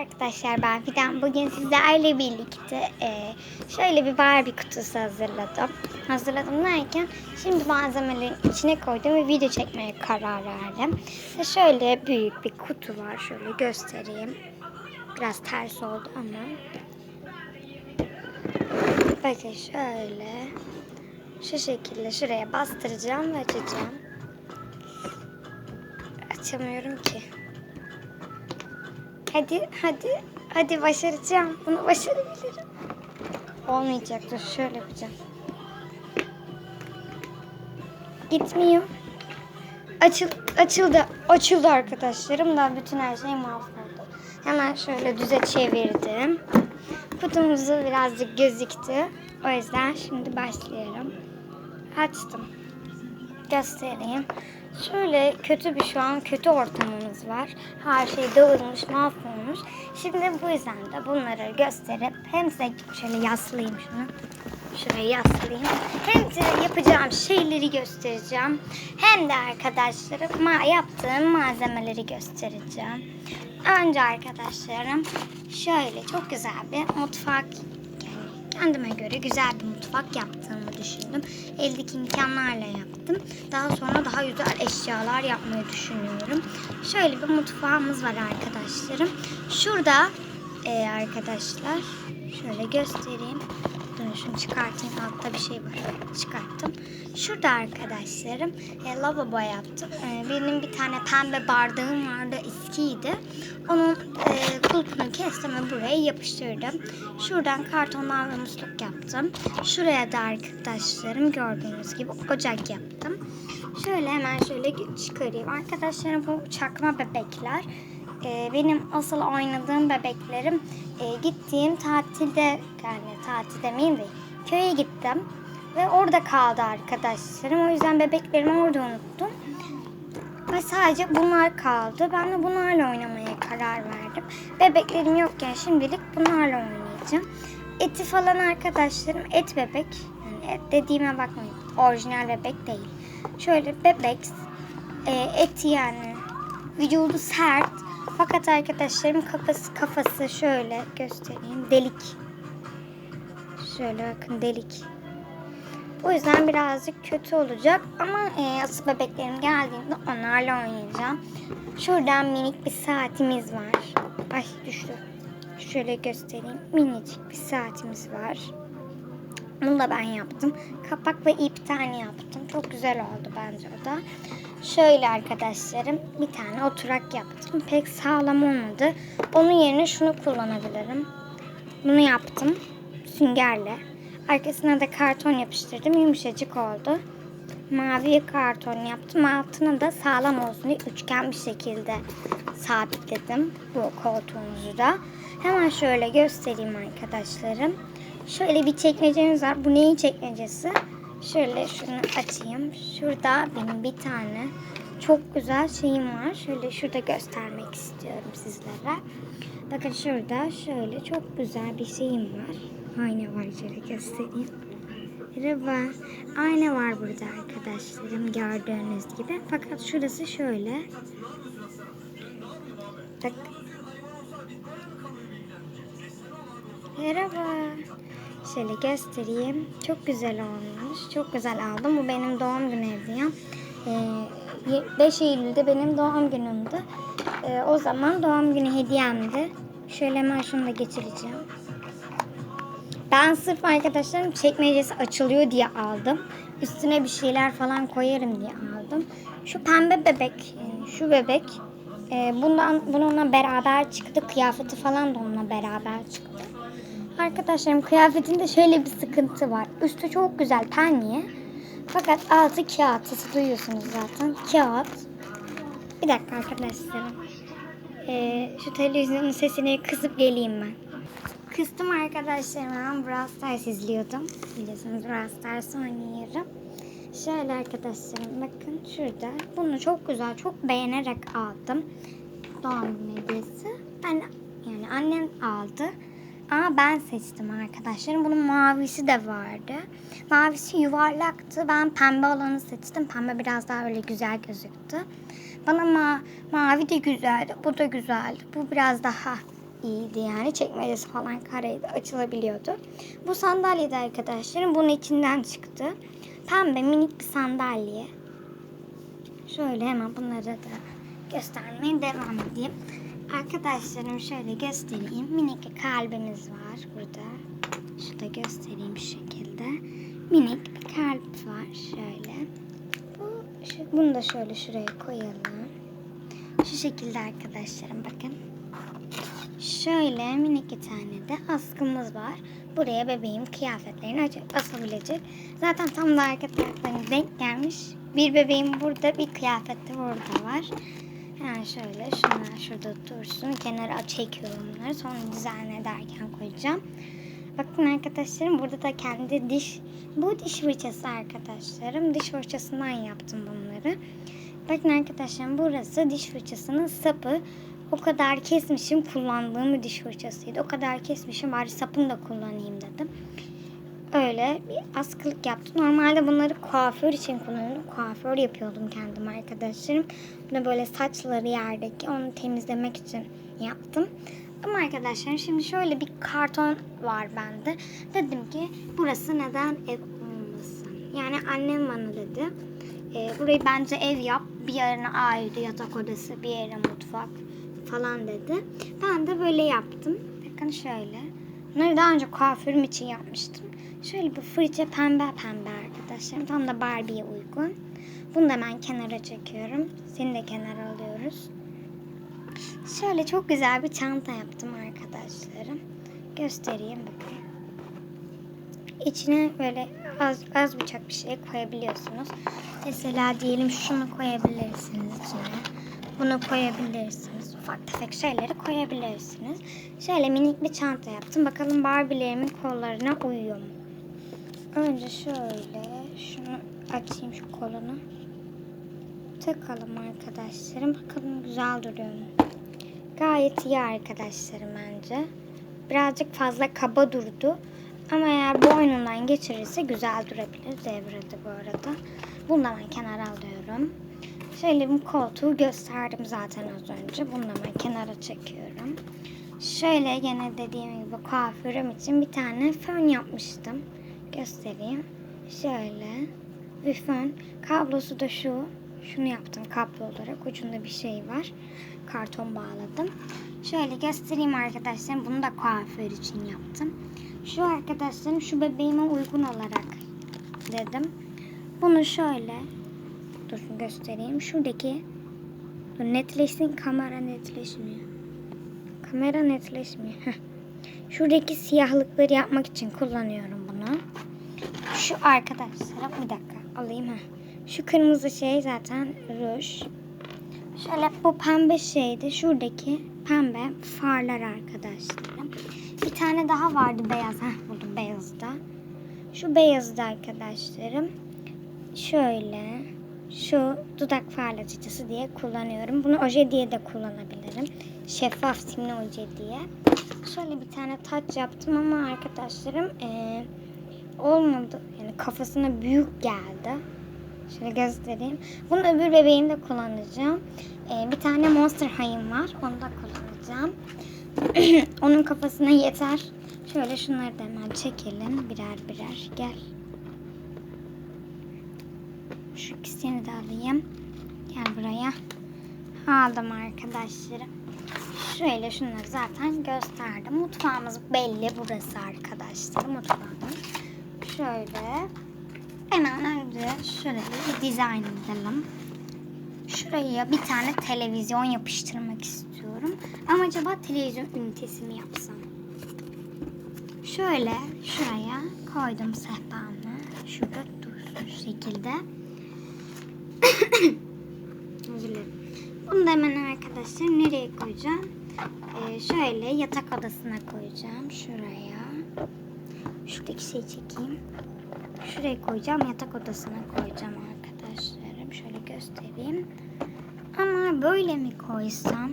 Arkadaşlar ben Fidan. Bugün sizlerle birlikte e, şöyle bir Barbie kutusu hazırladım. Hazırladım derken şimdi malzemelerin içine koydum ve video çekmeye karar verdim. Ve şöyle büyük bir kutu var. Şöyle göstereyim. Biraz ters oldu ama. Bakın şöyle. Şu şekilde şuraya bastıracağım ve açacağım. Açamıyorum ki. Hadi, hadi, hadi başaracağım. Bunu başarabilirim. Olmayacak. Dur şöyle yapacağım. Gitmiyor. Açıl, açıldı. Açıldı arkadaşlarım da bütün her şey mahvoldu. Hemen şöyle düze çevirdim. Kutumuzu birazcık gözüktü. O yüzden şimdi başlıyorum. Açtım göstereyim. Şöyle kötü bir şu an kötü ortamımız var. Her şey dağılmış, mahvolmuş. Şimdi bu yüzden de bunları gösterip hem size şöyle yaslayayım şunu. Şuraya yaslayayım. Hem size yapacağım şeyleri göstereceğim. Hem de arkadaşlarım yaptığım malzemeleri göstereceğim. Önce arkadaşlarım şöyle çok güzel bir mutfak kendime göre güzel bir mutfak yaptığımı düşündüm. Eldeki imkanlarla yaptım. Daha sonra daha güzel eşyalar yapmayı düşünüyorum. Şöyle bir mutfağımız var arkadaşlarım. Şurada e, arkadaşlar şöyle göstereyim. Dur şunu çıkartayım. Altta bir şey var. Çıkarttım. Şurada arkadaşlarım e, lavabo yaptım. E, benim bir tane pembe bardağım vardı. eskiydi. Onun e, kulpunu kestim ve buraya yapıştırdım. Şuradan kartondan ve musluk yaptım. Şuraya da arkadaşlarım gördüğünüz gibi ocak yaptım. Şöyle hemen şöyle çıkarayım. Arkadaşlarım bu çakma bebekler. Ee, benim asıl oynadığım bebeklerim e, gittiğim tatilde yani tatil demeyeyim de köye gittim ve orada kaldı arkadaşlarım. O yüzden bebeklerimi orada unuttum. Ve sadece bunlar kaldı. Ben de bunlarla oynamaya karar verdim. Bebeklerim yokken şimdilik bunlarla oynayacağım. Eti falan arkadaşlarım et bebek. Yani et dediğime bakmayın. Orijinal bebek değil. Şöyle bebek e, eti yani vücudu sert. Fakat arkadaşlarım kafası kafası şöyle göstereyim. Delik. Şöyle bakın delik. O yüzden birazcık kötü olacak ama e, asıl bebeklerim geldiğinde onlarla oynayacağım. Şuradan minik bir saatimiz var. Ay düştü. Şöyle göstereyim. Minicik bir saatimiz var. Bunu da ben yaptım. Kapak ve ip tane yaptım. Çok güzel oldu bence o da. Şöyle arkadaşlarım bir tane oturak yaptım. Pek sağlam olmadı. Onun yerine şunu kullanabilirim. Bunu yaptım süngerle. Arkasına da karton yapıştırdım. Yumuşacık oldu. Mavi karton yaptım. Altına da sağlam olsun diye üçgen bir şekilde sabitledim bu koltuğumuzu da. Hemen şöyle göstereyim arkadaşlarım. Şöyle bir çekmecemiz var. Bu neyin çekmecesi? Şöyle şunu açayım. Şurada benim bir tane çok güzel şeyim var. Şöyle şurada göstermek istiyorum sizlere. Bakın şurada şöyle çok güzel bir şeyim var. Ayna var şöyle göstereyim. Merhaba. Ayna var burada arkadaşlarım gördüğünüz gibi. Fakat şurası şöyle. Bak. Merhaba. Şöyle göstereyim. Çok güzel olmuş. Çok güzel aldım. Bu benim doğum günü hediyem. Ee, 5 Eylül'de benim doğum günümdü. Ee, o zaman doğum günü hediyemdi. Şöyle hemen şunu da geçireceğim. Ben sırf arkadaşlarım çekmecesi açılıyor diye aldım. Üstüne bir şeyler falan koyarım diye aldım. Şu pembe bebek, yani şu bebek e, bundan bununla beraber çıktı. Kıyafeti falan da onunla beraber çıktı. Arkadaşlarım kıyafetinde şöyle bir sıkıntı var. Üstü çok güzel penye. Fakat altı kağıt. Sesi duyuyorsunuz zaten. Kağıt. Bir dakika arkadaşlarım. Ee, şu televizyonun sesini kısıp geleyim ben. Kıstım arkadaşlarım. Ben Brawl Stars izliyordum. Biliyorsunuz Brawl Stars oynuyorum. Şöyle arkadaşlarım bakın şurada. Bunu çok güzel, çok beğenerek aldım. Doğum hediyesi. Ben yani annem aldı. Ama ben seçtim arkadaşlarım. Bunun mavisi de vardı. Mavisi yuvarlaktı. Ben pembe olanı seçtim. Pembe biraz daha öyle güzel gözüktü. Bana ma mavi de güzeldi. Bu da güzeldi. Bu biraz daha iyiydi yani. Çekmecesi falan kareydi. Açılabiliyordu. Bu sandalye de arkadaşlarım bunun içinden çıktı. Pembe minik bir sandalye. Şöyle hemen bunları da göstermeye devam edeyim. Arkadaşlarım şöyle göstereyim. Minik bir kalbimiz var burada. Şurada göstereyim şu şekilde. Minik bir kalp var şöyle. Bu, şu, bunu da şöyle şuraya koyalım. Şu şekilde arkadaşlarım bakın. Şöyle minik bir tane de askımız var. Buraya bebeğim kıyafetlerini asabilecek. Zaten tam da arka taraflarına denk gelmiş. Bir bebeğim burada, bir kıyafet de burada var. Hemen şöyle şunlar şurada dursun. Kenara çekiyorum bunları. Sonra dizayn ederken koyacağım. Bakın arkadaşlarım burada da kendi diş bu diş fırçası arkadaşlarım. Diş fırçasından yaptım bunları. Bakın arkadaşlarım burası diş fırçasının sapı. O kadar kesmişim kullandığım bir diş fırçasıydı. O kadar kesmişim bari sapını da kullanayım dedim. Öyle bir askılık yaptım. Normalde bunları kuaför için kullanıyordum. Kuaför yapıyordum kendim arkadaşlarım. Bunu böyle saçları yerdeki onu temizlemek için yaptım. Ama arkadaşlar şimdi şöyle bir karton var bende. Dedim ki burası neden ev olmasın? Yani annem bana dedi. E, burayı bence ev yap. Bir yerine ayrı yatak odası, bir yere mutfak falan dedi. Ben de böyle yaptım. Bakın şöyle. Bunları daha önce kuaförüm için yapmıştım. Şöyle bir fırça pembe pembe arkadaşlarım. Tam da Barbie'ye uygun. Bunu da ben kenara çekiyorum. Seni de kenara alıyoruz. Şöyle çok güzel bir çanta yaptım arkadaşlarım. Göstereyim bakın. İçine böyle az, az bıçak bir şey koyabiliyorsunuz. Mesela diyelim şunu koyabilirsiniz içine. Bunu koyabilirsiniz. Ufak tefek şeyleri koyabilirsiniz. Şöyle minik bir çanta yaptım. Bakalım Barbie'lerimin kollarına uyuyor mu? Önce şöyle şunu açayım şu kolunu. Takalım arkadaşlarım. Bakalım güzel duruyor mu? Gayet iyi arkadaşlarım bence. Birazcık fazla kaba durdu. Ama eğer boynundan geçirirse güzel durabilir. Devrede bu arada. Bunu ben kenara alıyorum. Şöyle bir koltuğu gösterdim zaten az önce. Bunu ben kenara çekiyorum. Şöyle gene dediğim gibi kuaförüm için bir tane fön yapmıştım. Göstereyim. Şöyle bir fön. Kablosu da şu. Şunu yaptım kablo olarak. Ucunda bir şey var. Karton bağladım. Şöyle göstereyim arkadaşlarım. Bunu da kuaför için yaptım. Şu arkadaşlarım şu bebeğime uygun olarak dedim. Bunu şöyle Durun göstereyim. Şuradaki dur netleşsin kamera netleşmiyor. Kamera netleşmiyor. Şuradaki siyahlıkları yapmak için kullanıyorum bunu. Şu arkadaşlar bir dakika alayım ha. Şu kırmızı şey zaten ruj. Şöyle bu pembe şey de şuradaki pembe farlar arkadaşlarım. Bir tane daha vardı beyaz. Heh buldum beyazda. Şu beyazda arkadaşlarım. Şöyle şu dudak parlatıcısı diye kullanıyorum. Bunu oje diye de kullanabilirim. Şeffaf simli oje diye. Şöyle bir tane taç yaptım ama arkadaşlarım eee, olmadı. Yani kafasına büyük geldi. Şöyle göstereyim. Bunu öbür bebeğimde kullanacağım. Eee, bir tane Monster High'im var. Onu da kullanacağım. Onun kafasına yeter. Şöyle şunları da hemen çekelim. Birer birer. Gel. Şu ikisini de alayım. Gel buraya. Aldım arkadaşlarım. Şöyle şunları zaten gösterdim. Mutfağımız belli burası arkadaşlar. Mutfağımız. Şöyle. Hemen önce şöyle bir dizayn edelim. Şuraya bir tane televizyon yapıştırmak istiyorum. Ama acaba televizyon ünitesi mi yapsam? Şöyle şuraya koydum sehpamı. Şurada dursun şu şekilde. Özür dilerim. Bunu da hemen arkadaşlar nereye koyacağım? Ee, şöyle yatak odasına koyacağım. Şuraya. Şuradaki şeyi çekeyim. Şuraya koyacağım. Yatak odasına koyacağım arkadaşlarım. Şöyle göstereyim. Ama böyle mi koysam?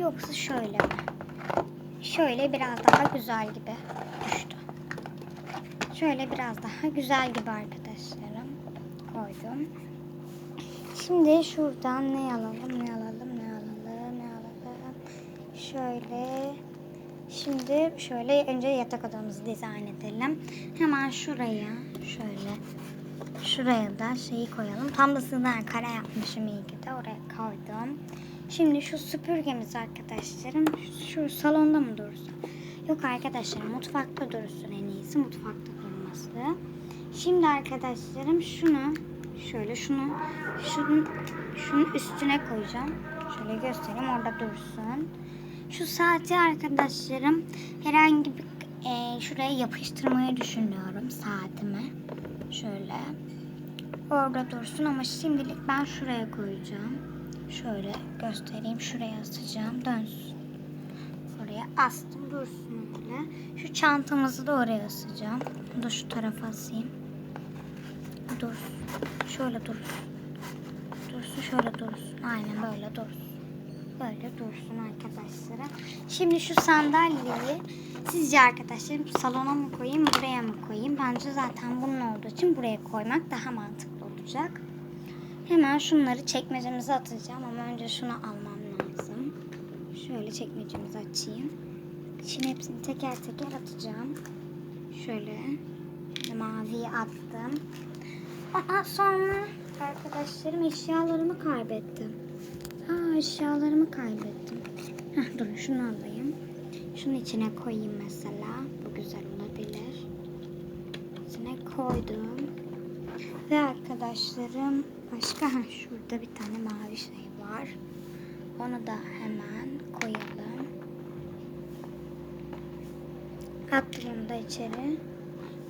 Yoksa şöyle mi? Şöyle biraz daha güzel gibi düştü. Şöyle biraz daha güzel gibi arkadaşlarım. Koydum. Şimdi şuradan ne alalım, ne alalım, ne alalım, ne alalım. Şöyle şimdi şöyle önce yatak odamızı dizayn edelim. Hemen şuraya şöyle şuraya da şeyi koyalım. Tam da sığınarak kare yapmışım iyi ki de oraya koydum. Şimdi şu süpürgemiz arkadaşlarım şu salonda mı dursun? Yok arkadaşlar mutfakta dursun en iyisi mutfakta durması. Şimdi arkadaşlarım şunu şöyle şunu şunun, şunun üstüne koyacağım. Şöyle göstereyim orada dursun. Şu saati arkadaşlarım herhangi bir e, şuraya yapıştırmayı düşünüyorum saatime. Şöyle orada dursun ama şimdilik ben şuraya koyacağım. Şöyle göstereyim şuraya asacağım dönsün. Oraya astım dursun öyle. Şu çantamızı da oraya asacağım. Bunu da şu tarafa asayım. Dursun. Şöyle dursun. Dursun şöyle dursun. Aynen böyle dursun. Böyle dursun arkadaşlara. Şimdi şu sandalyeyi sizce arkadaşlarım salona mı koyayım buraya mı koyayım? Bence zaten bunun olduğu için buraya koymak daha mantıklı olacak. Hemen şunları çekmecemize atacağım ama önce şunu almam lazım. Şöyle çekmecemizi açayım. Şimdi hepsini teker teker atacağım. Şöyle maviyi attım. Aa, sonra arkadaşlarım eşyalarımı kaybettim. Eşyalarımı kaybettim. Heh, durun şunu alayım. Şunun içine koyayım mesela. Bu güzel olabilir. İçine koydum. Ve arkadaşlarım başka ha, şurada bir tane mavi şey var. Onu da hemen koyalım. Attım da içeri.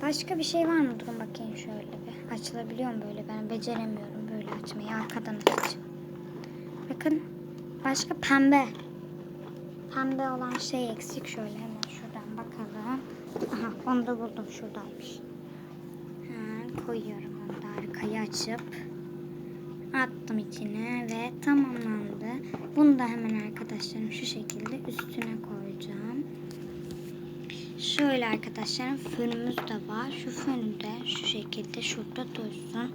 Başka bir şey var mı? Durun bakayım şöyle bir. Açılabiliyor mu böyle? Ben beceremiyorum böyle açmayı. Arkadan açacağım. Bakın. Başka pembe. Pembe olan şey eksik. Şöyle hemen şuradan bakalım. Aha onu da buldum. Şuradaymış. Hemen koyuyorum onu da arkayı açıp. Attım içine ve tamamlandı. Bunu da hemen arkadaşlarım şu şekilde üstüne koyacağım. Şöyle arkadaşlarım fönümüz de var. Şu fönü de şu şekilde şurada dursun.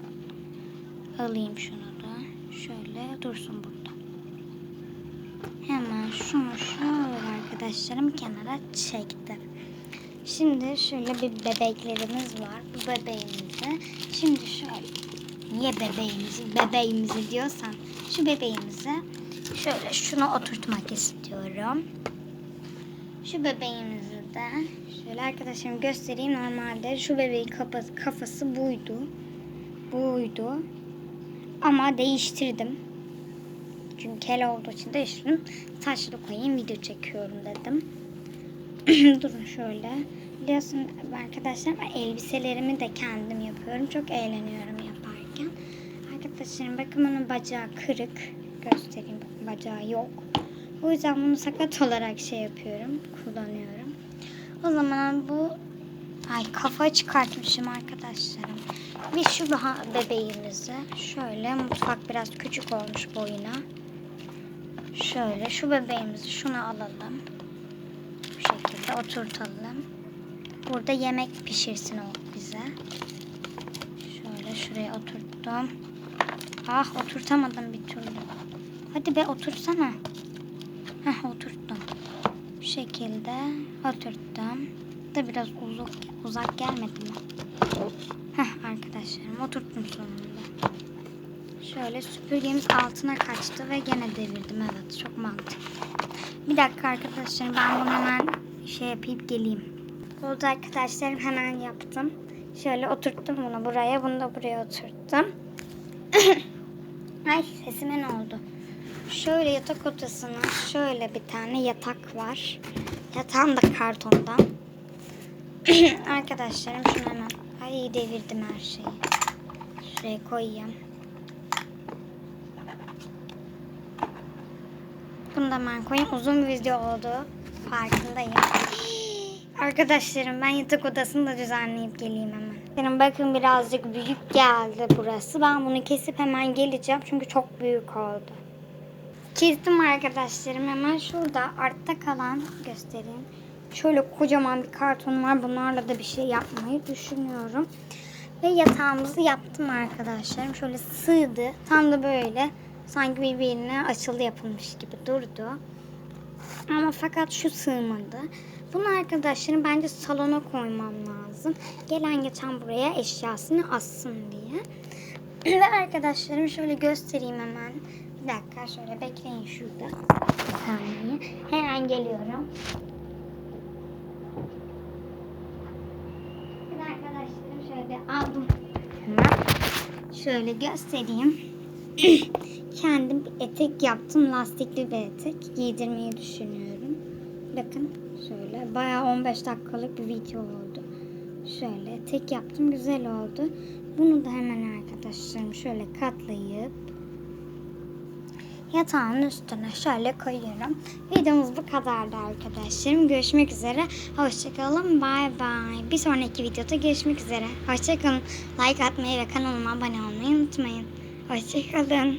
Alayım şunu da. Şöyle dursun burada. Şunu şöyle arkadaşlarım kenara çektim. Şimdi şöyle bir bebeklerimiz var. Bu bebeğimizi şimdi şöyle niye bebeğimizi bebeğimizi diyorsan şu bebeğimizi şöyle şuna oturtmak istiyorum. Şu bebeğimizi de şöyle arkadaşlarım göstereyim. Normalde şu bebeğin kafası, kafası buydu. Buydu. Ama değiştirdim. Çünkü kel olduğu için değiştirdim. Saçlı koyayım video çekiyorum dedim. Durun şöyle. Biliyorsun arkadaşlar elbiselerimi de kendim yapıyorum. Çok eğleniyorum yaparken. Arkadaşlarım bakın bunun bacağı kırık. Göstereyim bakın bacağı yok. O yüzden bunu sakat olarak şey yapıyorum. Kullanıyorum. O zaman bu ay kafa çıkartmışım arkadaşlarım. Bir şu daha bebeğimizi şöyle mutfak biraz küçük olmuş boyuna. Şöyle şu bebeğimizi şuna alalım. Bu şekilde oturtalım. Burada yemek pişirsin o bize. Şöyle şuraya oturttum. Ah oturtamadım bir türlü. Hadi be otursana. Heh oturttum. Bu şekilde oturttum. Da biraz uzak, uzak gelmedi mi? Heh arkadaşlarım oturttum sonunda. Şöyle süpürgemiz altına kaçtı ve gene devirdim. Evet çok mantıklı. Bir dakika arkadaşlarım ben bunu hemen şey yapıp geleyim. Oldu arkadaşlarım hemen yaptım. Şöyle oturttum bunu buraya. Bunu da buraya oturttum. Ay sesime ne oldu? Şöyle yatak odasına şöyle bir tane yatak var. Yatağım da kartondan. Arkadaşlarım şunu hemen ay devirdim her şeyi. Şuraya koyayım. Bunu da ben koyayım. Uzun bir video oldu. Farkındayım. Arkadaşlarım ben yatak odasını da düzenleyip geleyim hemen. Benim bakın birazcık büyük geldi burası. Ben bunu kesip hemen geleceğim. Çünkü çok büyük oldu. Kestim arkadaşlarım hemen şurada artta kalan göstereyim. Şöyle kocaman bir karton var. Bunlarla da bir şey yapmayı düşünüyorum. Ve yatağımızı yaptım arkadaşlarım. Şöyle sığdı. Tam da böyle sanki birbirine açıldı yapılmış gibi durdu. Ama fakat şu sığmadı. Bunu arkadaşlarım bence salona koymam lazım. Gelen geçen buraya eşyasını assın diye. Ve arkadaşlarım şöyle göstereyim hemen. Bir dakika şöyle bekleyin şurada. Bir saniye. Hemen geliyorum. Arkadaşlarım şöyle aldım. Hemen. Şöyle göstereyim. Kendim bir etek yaptım. Lastikli bir etek. Giydirmeyi düşünüyorum. Bakın şöyle. Bayağı 15 dakikalık bir video oldu. Şöyle etek yaptım. Güzel oldu. Bunu da hemen arkadaşlarım şöyle katlayıp yatağın üstüne şöyle koyuyorum. Videomuz bu kadardı arkadaşlarım. Görüşmek üzere. Hoşçakalın. Bay bay. Bir sonraki videoda görüşmek üzere. Hoşçakalın. Like atmayı ve kanalıma abone olmayı unutmayın. Hoşçakalın.